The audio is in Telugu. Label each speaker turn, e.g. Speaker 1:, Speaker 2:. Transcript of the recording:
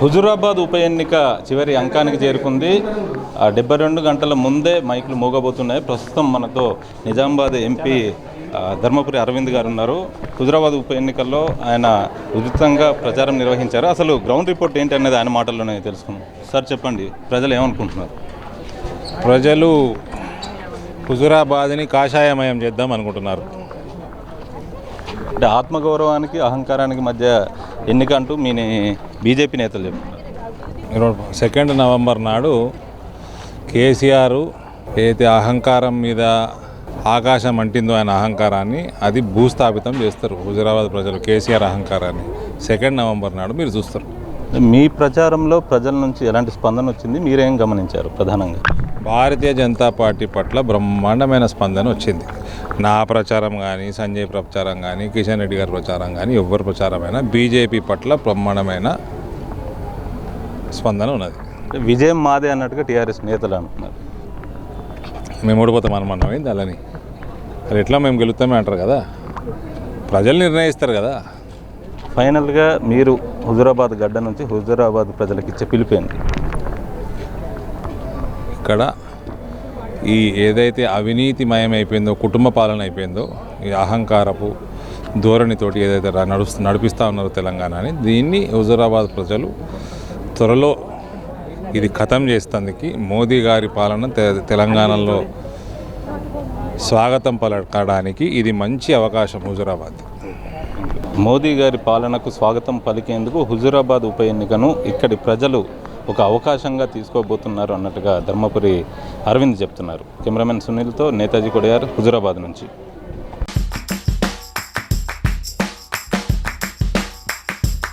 Speaker 1: హుజురాబాద్ ఉప ఎన్నిక చివరి అంకానికి చేరుకుంది. డెబ్బై రెండు గంటల ముందే మైకులు మోగబోతున్నాయి. ప్రస్తుతం మనతో నిజామాబాద్ ఎంపీ ధర్మపురి అరవింద్ గారు ఉన్నారు. హుజురాబాద్ ఉప ఎన్నికల్లో ఆయన ఉచితంగా ప్రచారం నిర్వహించారు. అసలు గ్రౌండ్ రిపోర్ట్ ఏంటి అనేది ఆయన మాటల్లోనే తెలుసుకుందాం. సార్ చెప్పండి. ప్రజలు ఏమనుకుంటున్నారు?
Speaker 2: ప్రజలు హుజురాబాద్ని కాషాయమయం చేద్దాం అనుకుంటున్నారు.
Speaker 1: అంటే ఆత్మగౌరవానికి అహంకారానికి మధ్య ఎన్నిక అంటూ మీ బీజేపీ నేతలు చెప్తున్నారు.
Speaker 2: సెకండ్ నవంబర్ నాడు కేసీఆర్ ఏదైతే అహంకారం మీద ఆకాశం అంటిందో ఆయన అహంకారాన్ని అది భూస్థాపితం చేస్తారు హుజురాబాద్ ప్రజలు కేసీఆర్ అహంకారాన్ని. సెకండ్ నవంబర్ నాడు మీరు చూస్తారు.
Speaker 1: మీ ప్రచారంలో ప్రజల నుంచి ఎలాంటి స్పందన వచ్చింది? మీరేం గమనించారు ప్రధానంగా?
Speaker 2: భారతీయ జనతా పార్టీ పట్ల బ్రహ్మాండమైన స్పందన వచ్చింది. నా ప్రచారం కానీ సంజయ్ ప్రచారం కానీ కిషన్ రెడ్డి గారి ప్రచారం కానీ ఎవరి ప్రచారమైనా బీజేపీ పట్ల బ్రహ్మాండమైన స్పందన ఉన్నది.
Speaker 1: విజయం మాదే అన్నట్టుగా టీఆర్ఎస్ నేతలు అంటున్నారు.
Speaker 2: మేము ఓడిపోతాం అనుమన్నమైంది అలాని. అది ఎట్లా మేము గెలుస్తామే అంటారు కదా. ప్రజలు నిర్ణయిస్తారు కదా.
Speaker 1: ఫైనల్గా మీరు హుజురాబాద్ గడ్డ నుంచి హుజురాబాద్ ప్రజలకు ఇచ్చే పిలిపేంటి
Speaker 2: ఇక్కడ ఈ ఏదైతే అవినీతిమయం అయిపోయిందో కుటుంబ పాలన అయిపోయిందో ఈ అహంకారపు ధోరణితోటి ఏదైతే నడుస్తు నడిపిస్తూ ఉన్నారో తెలంగాణని దీన్ని హుజురాబాద్ ప్రజలు త్వరలో ఇది ఖతం చేస్తందుకు మోదీ గారి పాలన తె- తెలంగాణలో స్వాగతం పలకడానికి ఇది మంచి అవకాశం హుజురాబాద్.
Speaker 1: మోదీ గారి పాలనకు స్వాగతం పలికేందుకు హుజురాబాద్ ఉప ఎన్నికను ఇక్కడి ప్రజలు ఒక అవకాశంగా తీసుకోబోతున్నారు అన్నట్టుగా ధర్మపురి అరవింద్ చెప్తున్నారు. కెమెరామెన్ సునీల్తో నేతాజీ కొడియార్ హుజురాబాద్ నుంచి.